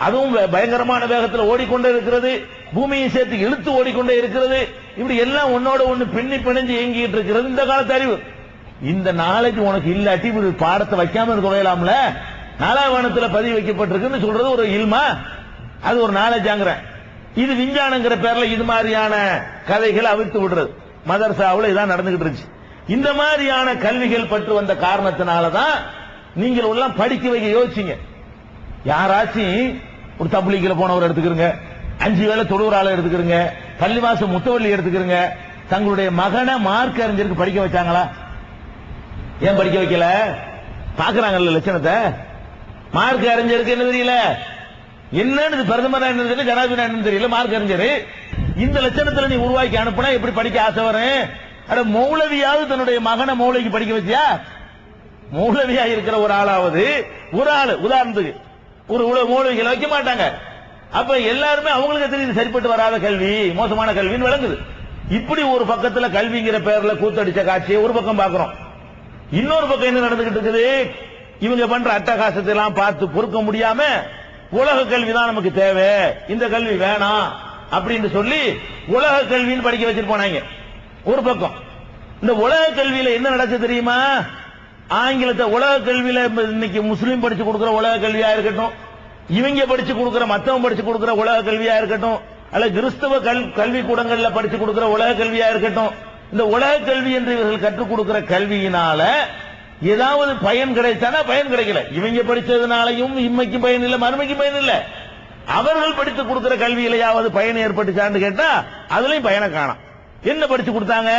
அதுவும் பயங்கரமான வேகத்தில் ஓடிக்கொண்டே இருக்கிறது. பூமியை சேர்த்து இழுத்து ஓடிக்கொண்டே இருக்கிறது. இப்படி எல்லாம் உன்னோட ஒண்ணு பின்னி பிணைஞ்சு இயங்கிட்டு இருக்கிறது. இந்த காலத்து அறிவு. இந்த நாலேஜ் உனக்கு இல்லாட்டி இப்படி பாடத்தை வைக்காம இருக்க வைக்கலாம்ல நாலாவணத்துல பதிவு வைக்கப்பட்டிருக்குன்னு சொல்றது ஒரு இல்மா? அது ஒரு நாலேஜாங்கிறேன் இது விஞ்ஞானங்கிற பேர்ல இது மாதிரியான கதைகளை அவிழ்த்து விடுறது. மதர்சாவில் இதான் நடந்துகிட்டு இருந்துச்சு. இந்த மாதிரியான கல்விகள் பற்று வந்த காரணத்தினாலதான் நீங்கள் எல்லாம் படிக்க வைக்க யோசிச்சீங்க. யாராச்சும் ஒரு தப்ளீக்கில் போனவர் எடுத்துக்கிறங்க. அஞ்சு வேளை தொழுவுற ஆளை எடுத்துக்கிறங்க. பள்ளிவாசம் முத்தவள்ளி எடுத்துக்கிறங்க. தங்களுடைய மகனை மார்க் அறிஞருக்கு படிக்க வச்சாங்களா? ஏன் படிக்க வைக்கல? பாக்குறாங்கல்ல லட்சணத்தை. மார்க் அறிஞருக்கு என்ன தெரியல? என்னன்னு பிரதமர் என்ன தெரியல ஜனாதிபதி என்ன தெரியல மார்க் அறிஞர். இந்த லட்சணத்துல நீ உருவாக்கி அனுப்புனா எப்படி படிக்க ஆசை வரும் அட மௌலவியாவது தன்னுடைய மகனை மௌலவிக்கு படிக்க வச்சியா? மௌலவியா இருக்கிற ஒரு ஆளாவது ஒரு ஆள் உதாரணத்துக்கு ஒரு உல- மௌலவிகளை வைக்க மாட்டாங்க. அப்ப எல்லாருமே அவங்களுக்கு தெரியுது சரிப்பட்டு வராத கல்வி மோசமான கல்வின்னு விளங்குது. இப்படி ஒரு பக்கத்துல கல்விங்கிற பேர்ல கூத்தடிச்ச காட்சியை ஒரு பக்கம் பாக்குறோம் இன்னொரு பக்கம் என்ன நடந்துகிட்டு இருக்குது? இவங்க பண்ற அட்டகாசத்தை எல்லாம் பார்த்து பொறுக்க முடியாம உலக கல்வி தான் நமக்கு தேவை. இந்த கல்வி வேணாம் அப்படின்னு சொல்லி உலக கல்வின்னு படிக்க வச்சிருப்போம் ஒரு பக்கம். இந்த உலக கல்வியில என்ன நடக்கு தெரியுமா? ஆங்கிலத்தை உலக கல்வியில இன்னைக்கு முஸ்லீம் படிச்சு கொடுக்கிற உலக கல்வியா இருக்கட்டும் இவங்க படிச்சு கொடுக்கிற மத்தவன் படிச்சு கொடுக்கிற உலக கல்வியா இருக்கட்டும் அல்ல கிறிஸ்தவ கல் கல்வி கூடங்கள்ல படிச்சு கொடுக்கிற உலக கல்வியா இருக்கட்டும் இந்த உலக கல்வி என்று இவர்கள் கற்றுக் கொடுக்கிற கல்வியினால ஏதாவது பயன் கிடைச்சானா பயன் கிடைக்கல. இவங்க படிச்சதுனாலையும் இம்மைக்கும் பயன் இல்லை மறுமைக்கும் பயன் இல்லை. அவர்கள் படித்து கொடுக்கிற கல்வியிலையாவது பயன் ஏற்பட்டுச்சான்னு கேட்டா அதுலயும் பயனை காணும். என்ன படிச்சு கொடுத்தாங்க?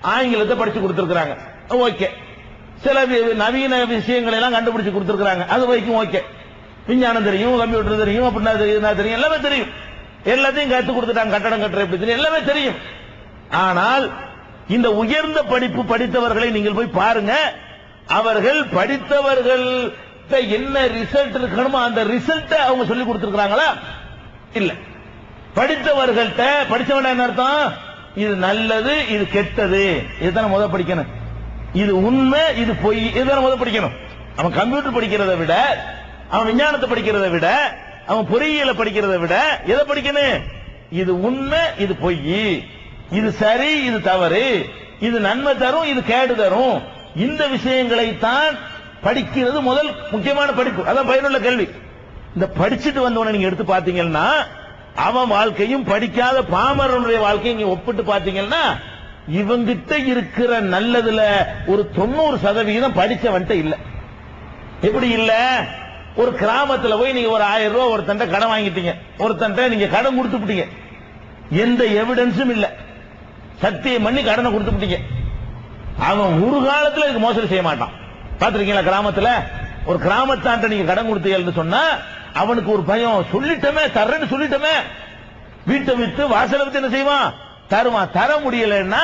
ஆங்கிலத்தை படிச்சு கொடுத்திருக்கிறாங்க. ஓகே. சில வி- நவீன விஷயங்களை எல்லாம் கண்டுபிடிச்சு கொடுத்துருக்காங்க அது வரைக்கும் ஓகே. விஞ்ஞானம் தெரியும் கம்ப்யூட்டர் தெரியும் அப்படின்னா தெரியும் என்ன தெரியும்? எல்லாமே தெரியும். எல்லாத்தையும் கத்து கொடுத்துட்டாங்க. கட்டடம் கட்டுற எப்படி தெரியும்? எல்லாமே தெரியும். ஆனால் இந்த உயர்ந்த படிப்பு படித்தவர்களை நீங்கள் போய் பாருங்க. அவர்கள் படித்தவர்கள் என்ன ரிசல்ட் இருக்கணுமோ அந்த ரிசல்ட்டை அவங்க சொல்லி கொடுத்துருக்காங்களா இல்ல. படித்தவர்கள்ட்ட படிச்சவன என்ன அர்த்தம்? இது நல்லது இது கெட்டது. இதுதான் முத படிக்கணும். இது உண்மை இது பொய். இதுதான் முதல் படிக்கணும். அவன் கம்ப்யூட்டர் படிக்கிறத விட அவன் விஞ்ஞானத்தை படிக்கிறதை விட அவன் பொறியியலை படிக்கிறதை விட எதை படிக்கணும்? இது உண்மை இது பொய். இது சரி இது தவறு. இது நன்மை தரும் இது கேடு தரும். இந்த விஷயங்களை தான் படிக்கிறது முதல் முக்கியமான படிப்பு. அதான் பயனுள்ள கல்வி இந்த படிச்சுட்டு வந்தவனை நீங்க எடுத்து பாத்தீங்கன்னா அவன் வாழ்க்கையும் படிக்காத பாமரனுடைய வாழ்க்கையும் ஒப்பிட்டு பாத்தீங்கன்னா இவங்கிட்ட இருக்கிற நல்லதுல ஒரு தொண்ணூறு சதவீதம் படிச்சவன்ட்ட இல்ல. எப்படி இல்ல? ஒரு கிராமத்துல போய் நீங்க ஒரு ஆயிரம் ரூபாய் ஒருத்தன் கடன் வாங்கிட்டீங்க. ஒருத்தன் நீங்க கடன் கொடுத்துட்டீங்க எந்த எவிடன்ஸும் இல்ல. சத்தியம் பண்ணி கடனை கொடுத்துட்டீங்க அவன் ஒரு காலத்துல இதுக்கு மோசடி செய்ய மாட்டான். பாத்திருக்கீங்களா கிராமத்துல? ஒரு கிராமத்தாண்ட நீங்க கடன் கொடுத்தீங்கன்னு சொன்னா அவனுக்கு ஒரு பயம் சொல்லிட்டமே தர்றேன்னு சொல்லிட்டமே. வீட்டை வித்து வாசலை வித்து என்ன செய்வான்? தருவான் தர முடியலன்னா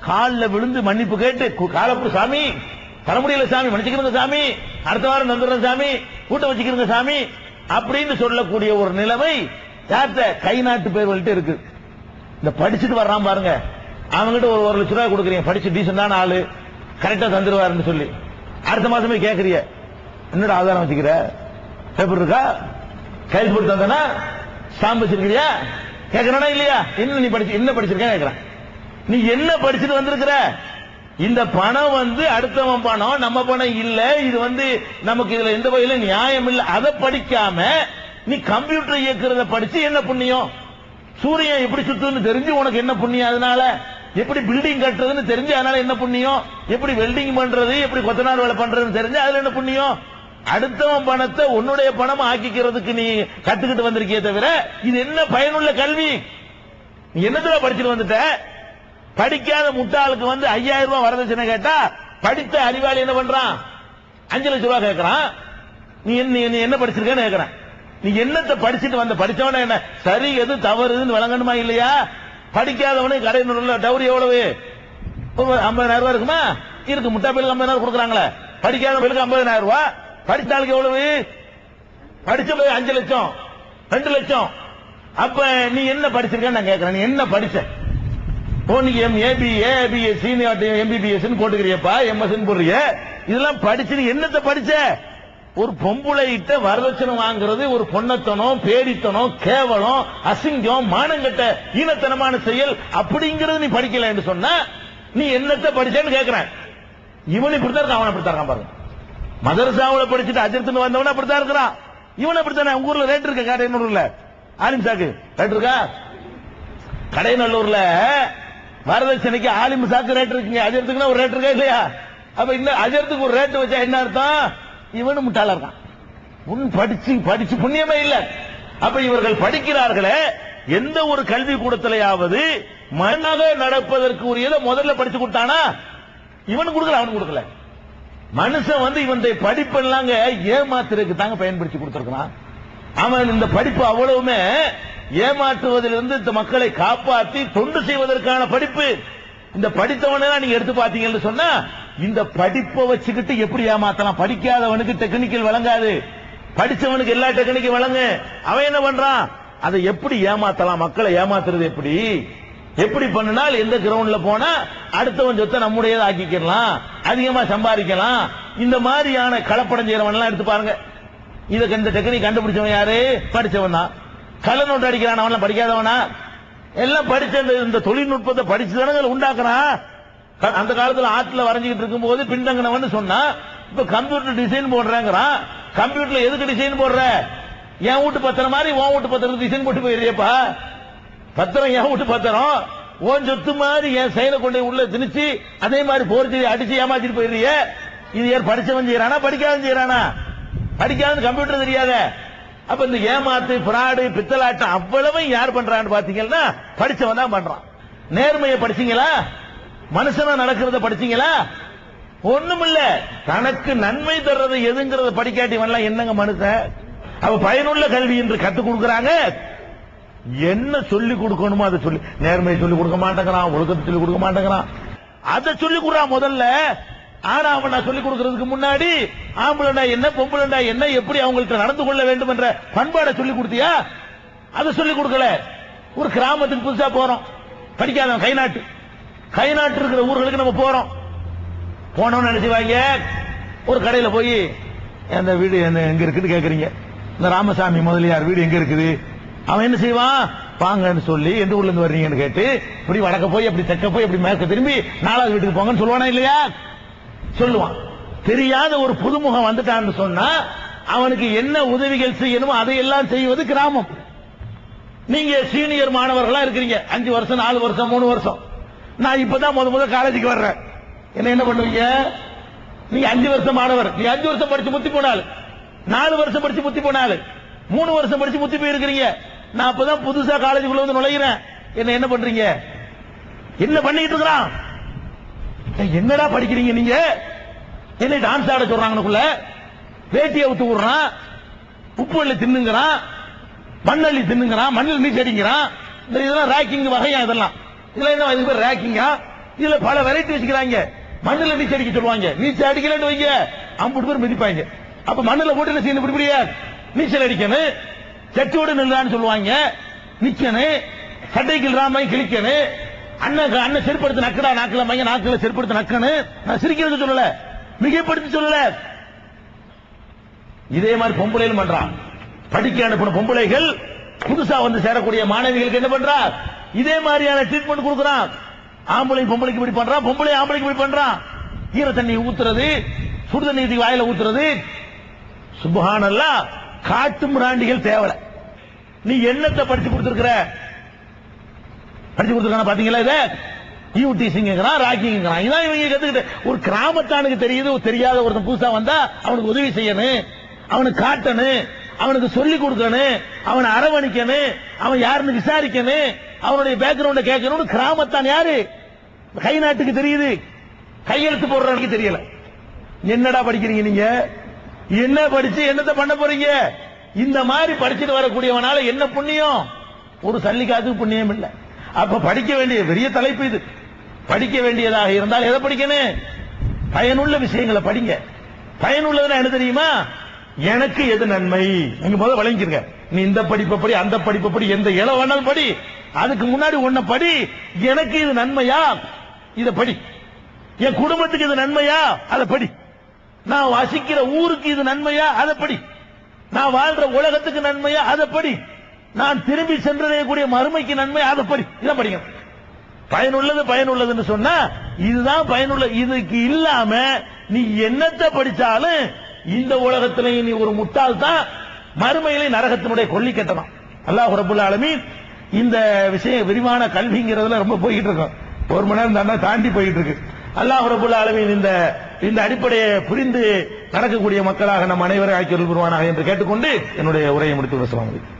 காலில் விழுந்து மன்னிப்பு கேட்டு கு- சாமி தர முடியல சாமி மன்னிச்சுக்கிறங்க சாமி அடுத்த வாரம் தந்துடுறேன் சாமி கூட்டம் வச்சுக்கிறங்க சாமி அப்படின்னு சொல்லக்கூடிய ஒரு நிலைமை யார்கிட்ட? கை நாட்டு பேர்கள்ட்ட இருக்கு. இந்த படிச்சுட்டு வர்றான் பாருங்க. அவங்ககிட்ட ஒரு ஒரு லட்ச ரூபாய் கொடுக்குறீங்க. படிச்சு டீசெண்டான ஆளு. கரெக்டா தந்துருவாருன்னு சொல்லி. அடுத்த மாசமே கேட்கறிய என்னடா ஆதாரம் வச்சுக்கிற? பேப்பர் இருக்கா? கைது போட்டு தந்தனா ஸ்டாம்ப் வச்சிருக்கிறியா? கேக்குறானா இல்லையா? என்ன நீ படிச்சு என்ன படிச்சிருக்க? கேக்குறான். நீ என்ன படிச்சுட்டு வந்திருக்கிற? இந்த பணம் வந்து அடுத்தவன் பணம் நம்ம பணம் இல்ல. இது வந்து நமக்கு இதுல எந்த வகையில நியாயம் இல்ல. அதை படிக்காம நீ கம்ப்யூட்டர் இயக்குறத படிச்சு என்ன புண்ணியம்? சூரியன் எப்படி சுத்துன்னு தெரிஞ்சு உனக்கு என்ன புண்ணியம்? அதனால எப்படி பில்டிங் கட்டுறதுன்னு தெரிஞ்சு அதனால என்ன புண்ணியம்? எப்படி வெல்டிங் பண்றது? எப்படி கொத்தனார் வேலை பண்றதுன்னு தெரிஞ்சு அதுல என்ன புண்ணியம்? அடுத்தவன் பணத்தை உன்னுடைய பணம் ஆக்கிக்கிறதுக்கு நீ கத்துக்கிட்டு வந்திருக்கியே தவிர இது என்ன பயனுள்ள கல்வி? நீ என்னத்துல படிச்சுட்டு வந்துட்ட? படிக்காத முட்டாளுக்கு வந்து ஐயாயிரம் ரூபாய் வரதட்சணை கேட்டா படித்த அறிவாளி என்ன பண்றான்? அஞ்சு லட்சம் ரூபாய் கேட்கறான் நீ என்ன நீ என்ன படிச்சிருக்கேன்னு கேட்கறான் நீ என்னத்தை படிச்சுட்டு வந்த படிச்சவன என்ன சரி எது தவறுன்னு விளங்கணுமா இல்லையா? படிக்காதவனுக்கு கடை உள்ள டவுரி எவ்வளவு? ஒரு ஐம்பதாயிரம் ரூபாய் இருக்குமா? இருக்கு முட்டா பிள்ளைக்கு ஐம்பதாயிரம் கொடுக்குறாங்களே. படிக்காத பிள்ளைக்கு ஐம்பதாயிரம் ரூபாய். படித்த ஆளுக்கு எவ்வளவு? படிச்ச போய் அஞ்சு லட்சம் ரெண்டு லட்சம். அப்ப நீ என்ன படிச்சிருக்கேன்னு நான் கேட்கிறேன் நீ என்ன படிச்ச? ஓ நீ எம் ஏபி ஏபிஎஸ் எம்பிபிஎஸ் போட்டுக்கிறியப்பா எம்எஸ் போடுறிய. இதெல்லாம் படிச்சு நீ என்னத்தை படிச்ச? ஒரு பொம்பளைகிட்ட வரதட்சணை வாங்குறது ஒரு பொன்னத்தனம் பேடித்தனம் கேவலம் அசிங்கம் மானங்கட்ட ஈனத்தனமான செயல் அப்படிங்கறது நீ படிக்கல என்று சொன்னா நீ என்னத்தை படிச்சேன்னு கேட்கிறேன் இவன் இப்படித்தான் இருக்கான் அவன் அப்படித்தான் இருக்கான் பாருங்க. மதரசாவில் படிச்சுட்டு அஜர்த்துன்னு வந்தவன அப்படித்தான் இருக்கிறான். இவன் அப்படித்தானே? உங்க ஊர்ல ரேட் இருக்க? கடையனூர்ல ஆலிம் சாக்கு. ரேட் இருக்கா? கடையநல்லூர்ல வரதட்சணைக்கு ஆலிம் சாக்கு ரேட் இருக்குங்க. அஜர்த்துக்குன்னா ஒரு ரேட் இருக்கா இல்லையா? அப்ப இந்த அஜர்த்துக்கு ஒரு ரேட் வச்சா என்ன அர்த்தம்? இவனும் முட்டாளர் இருக்கான். உன் படிச்சு படிச்சு புண்ணியமே இல்ல. அப்ப இவர்கள் படிக்கிறார்களே எந்த ஒரு கல்வி கூடத்திலேயாவது மனக நடப்பதற்கு உரியதை முதல்ல படிச்சு கொடுத்தானா? இவனு கொடுக்கல அவனு கொடுக்கல. மனுஷன் வந்து இவன் படிப்பெல்லாங்க ஏமாத்துறதுக்கு தாங்க பயன்படுத்தி கொடுத்துருக்கான் அவன் இந்த படிப்பு அவ்வளவுமே ஏமாற்றுவதிலிருந்து இந்த மக்களை காப்பாற்றி தொண்டு செய்வதற்கான படிப்பு. இந்த படித்தவனை நீங்க எடுத்து பாத்தீங்கன்னு சொன்னா இந்த படிப்பை வச்சுக்கிட்டு எப்படி ஏமாத்தலாம்? படிக்காதவனுக்கு டெக்னிக்கல் வழங்காது படிச்சவனுக்கு எல்லா டெக்னிக்கும் வழங்கு அவன் என்ன பண்றான்? அதை எப்படி ஏமாத்தலாம்? மக்களை ஏமாத்துறது எப்படி? எப்படி பண்ணினால் எந்த கிரவுண்ட்ல போனா அடுத்தவன் சொத்தை நம்முடையதை ஆக்கிக்கலாம் அதிகமா சம்பாதிக்கலாம். இந்த மாதிரியான கலப்படம் செய்யறவன் எல்லாம் எடுத்து பாருங்க. இதுக்கு இந்த டெக்னிக் கண்டுபிடிச்சவன் யாரு? படிச்சவன் தான். கள்ள நோட்டு அடிக்கிறான் அவன் படிக்காதவனா? எல்லாம் படிச்ச இந்த- இந்த தொழில்நுட்பத்தை படிச்சு தானே உண்டாக்குறான். க- அந்த காலத்துல ஆற்றுல வரைஞ்சிக்கிட்டு இருக்கும்போது பின்தங்கினவன் சொன்னா இப்ப கம்ப்யூட்டர் டிசைன் போடுறேங்கிறான். கம்ப்யூட்டர்ல எதுக்கு டிசைன் போடுற? என் வீட்டு பத்திரம் மாதிரி உன் வீட்டு பத்திரம் டிசைன் போட்டு போயிடுறியப்பா. பத்திரம் என் வீட்டு பத்திரம். உன் சொத்து மாதிரி என் செயலை கொண்டு போய் உள்ள திணிச்சு அதே மாதிரி போர்ச்சி அடிச்சு ஏமாத்திட்டு போயிடுறிய? இது யார் படிச்சவன் செய்யறானா? படிக்காதவன் செய்யறானா? படிக்காத கம்ப்யூட்டர் தெரியாத. அப்ப இந்த ஏமாத்து பிராடு பித்தலாட்டம் அவ்வளவும் யார் பண்றான்னு பாத்தீங்கன்னா படிச்சவன் தான் பண்றான். நேர்மையை படிச்சீங்களா? மனுஷனா நடக்கிறத படிச்சீங்களா? ஒண்ணுமில்ல தனக்கு நன்மை தர்றது எதுங்கிறத படிக்காட்டி வரலாம் என்னங்க மனுஷன்? அவ பயனுள்ள கல்வி என்று கத்துக் கொடுக்குறாங்க. என்ன சொல்லி கொடுக்கணுமோ அதை சொல்லி நேர்மையை சொல்லி கொடுக்க மாட்டேங்கிறான் ஒழுக்கத்தை சொல்லி கொடுக்க மாட்டேங்கிறான். அதை சொல்லி கொடுறான் முதல்ல. ஆனா அவன் நான் சொல்லி கொடுக்கறதுக்கு முன்னாடி ஆம்பளண்டா என்ன பொம்பளண்டா என்ன எப்படி அவங்கள்ட்ட நடந்து கொள்ள வேண்டும் என்ற பண்பாடை சொல்லி கொடுத்தியா? அதை சொல்லி கொடுக்கல. ஒரு கிராமத்துக்கு புதுசா போறோம். படிக்காதவன் கை நாட்டு கை நாட்டு இருக்கிற ஊர்களுக்கு நம்ம போறோம். போனோம்னு நினைச்சுவாங்க. ஒரு கடையில போய் அந்த வீடு என்ன எங்க இருக்குன்னு கேக்குறீங்க? இந்த ராமசாமி முதலியார் வீடு எங்க இருக்குது? அவன் என்ன செய்வான் வாங்கன்னு சொல்லி எந்த ஊர்ல இருந்து வர்றீங்கன்னு கேட்டு இப்படி வடக்க போய் அப்படி தெற்க போய் அப்படி மேற்க திரும்பி நாலாவது வீட்டுக்கு போங்கன்னு சொல்லுவானா இல்லையா? சொல்லுவான். தெரியாத ஒரு புதுமுகம் வந்துட்டான்னு சொன்னா அவனுக்கு என்ன உதவிகள் செய்யணுமோ அதையெல்லாம் செய்வது கிராமம். நீங்க சீனியர் மாணவர்களா இருக்கிறீங்க. அஞ்சு வருஷம் நாலு வருஷம் மூணு வருஷம். நான் இப்பதான் முத முத காலேஜுக்கு வர்றேன். என்ன என்ன பண்ணுவீங்க? நீங்க அஞ்சு வருஷம் மாணவர். நீ அஞ்சு வருஷம் படிச்சு முத்தி போனாலும் நாலு வருஷம் படிச்சு முத்தி போனாலும் மூணு வருஷம் படிச்சு முத்தி போயிருக்கிறீங்க. நான் அப்பதான் புதுசா காலேஜுக்குள்ள வந்து நுழைகிறேன் என்ன என்ன பண்றீங்க? என்ன பண்ணிட்டு இருக்கிறான்? என்னடா படிக்கிறீங்க நீங்க? என்ன டான்ஸ் ஆட சொல்றாங்கனுக்குள்ள வேட்டியை ஊத்து விடுறான் உப்பு அள்ளி தின்னுங்கிறான். மண்ணள்ளி தின்னுங்கிறான். மண்ணில் நீச்சு அடிக்கிறான் இந்த இதெல்லாம் ரேக்கிங் வகையா இதெல்லாம். இதெல்லாம் என்ன இது பேர் ரேக்கிங்கா இதுல பல வெரைட்டி வச்சுக்கிறாங்க. மண்ணில் நீச்சு அடிக்க சொல்லுவாங்க. நீச்சு அடிக்கலன்னு வைங்க. அம்புட்டு பேர் மிதிப்பாங்க. அப்ப மண்ணில் போட்டு என்ன செய்யணும்? இப்படி நீச்சல் அடிக்கணும் செட்டோடு நின்றான்னு சொல்லுவாங்க. நிக்கணும் சட்டைக்கு ராமாய் கிழிக்கணும் அண்ணன் அண்ணன் செருப்படுத்து நக்கடா நாக்கில் மைய நாக்கில் செருப்படுத்து நக்கணும். நான் சிரிக்கிறது சொல்லல. மிகைப்படுத்தி சொல்லல. இதே மாதிரி பொம்பளைகள் பண்றான். படிக்க அனுப்பின பொம்பளைகள் புதுசா வந்து சேரக்கூடிய மாணவிகளுக்கு என்ன பண்றா? இதே மாதிரியான ட்ரீட்மெண்ட் கொடுக்குறான். ஆம்பளை பொம்பளைக்கு இப்படி பண்றான் பொம்பளை ஆம்பளைக்கு இப்படி பண்றான். ஈர தண்ணி ஊத்துறது சுடு தண்ணி வாயில ஊத்துறது. சுபஹானல்லா காட்டு முராண்டிகள் தேவை நீ என்னத்தை படிச்சு கொடுத்துருக்கிற? படிச்சு கொடுத்துருக்கான பாத்தீங்களா இத? யூடிசிங்கிறான் ராக்கிங்கிறான் இதான் இவங்க கத்துக்கிட்டு ஒரு கிராமத்தானுக்கு தெரியுது தெரியாத ஒருத்தன் புதுசா வந்தா அவனுக்கு உதவி செய்யணும். அவனுக்கு காட்டணும். அவனுக்கு சொல்லி கொடுக்கணும். அவனை அரவணிக்கணும். அவன் யாருன்னு விசாரிக்கணும். அவனுடைய பேக்ரவுண்ட கேட்கணும்னு கிராமத்தான் யாரு? கை நாட்டுக்கு தெரியுது. கையெழுத்து போடுறவனுக்கு தெரியல. என்னடா படிக்கிறீங்க நீங்க? என்ன படிச்சு என்னத்தை பண்ண போறீங்க? இந்த மாதிரி படிச்சுட்டு வரக்கூடியவனால என்ன புண்ணியம்? ஒரு சல்லிக்காத்துக்கு புண்ணியம் இல்லை. அப்ப படிக்க வேண்டிய பெரிய தலைப்பு இது. படிக்க வேண்டியதாக இருந்தால் எதை படிக்கணும்? பயனுள்ள விஷயங்களை படிங்க. பயனுள்ளதுன்னா என்ன தெரியுமா? எனக்கு எது நன்மை? நீங்க முதல்ல வழங்கிருங்க நீ இந்த படிப்பை படி அந்த படிப்பை படி எந்த இலை வேணாலும் படி. அதுக்கு முன்னாடி ஒன்ன படி. எனக்கு இது நன்மையா? இத படி. என் குடும்பத்துக்கு இது நன்மையா? அதை படி. நான் வசிக்கிற ஊருக்கு இது நன்மையா? அதப்படி. நான் வாழ்ற உலகத்துக்கு நன்மையா? அதை படி நான் திரும்பி சென்றடையக்கூடிய மறுமைக்கு நன்மை? அதப்படி. படி இதை படிங்க. பயனுள்ளது பயனுள்ளதுன்னு சொன்னா இதுதான் பயனுள்ள இதுக்கு இல்லாம நீ என்னத்தை படிச்சாலும் இந்த உலகத்திலையும் நீ ஒரு முட்டாள் தான் மறுமையிலே நரகத்தினுடைய கொல்லி கட்டணும். அல்லாஹ் ரபுல் ஆலமீன் இந்த விஷயம் விரிவான கல்விங்கிறதுல ரொம்ப போயிட்டு இருக்கோம். ஒரு மணி நேரம் தாண்டி போயிட்டு இருக்கு. அல்லாஹ் ரபுல் ஆலமீன் இந்த இந்த அடிப்படையை புரிந்து நடக்கக்கூடிய மக்களாக நம் அனைவரும் ஆக்கி வருவானாக என்று கேட்டுக்கொண்டு என்னுடைய உரையை முடித்து விட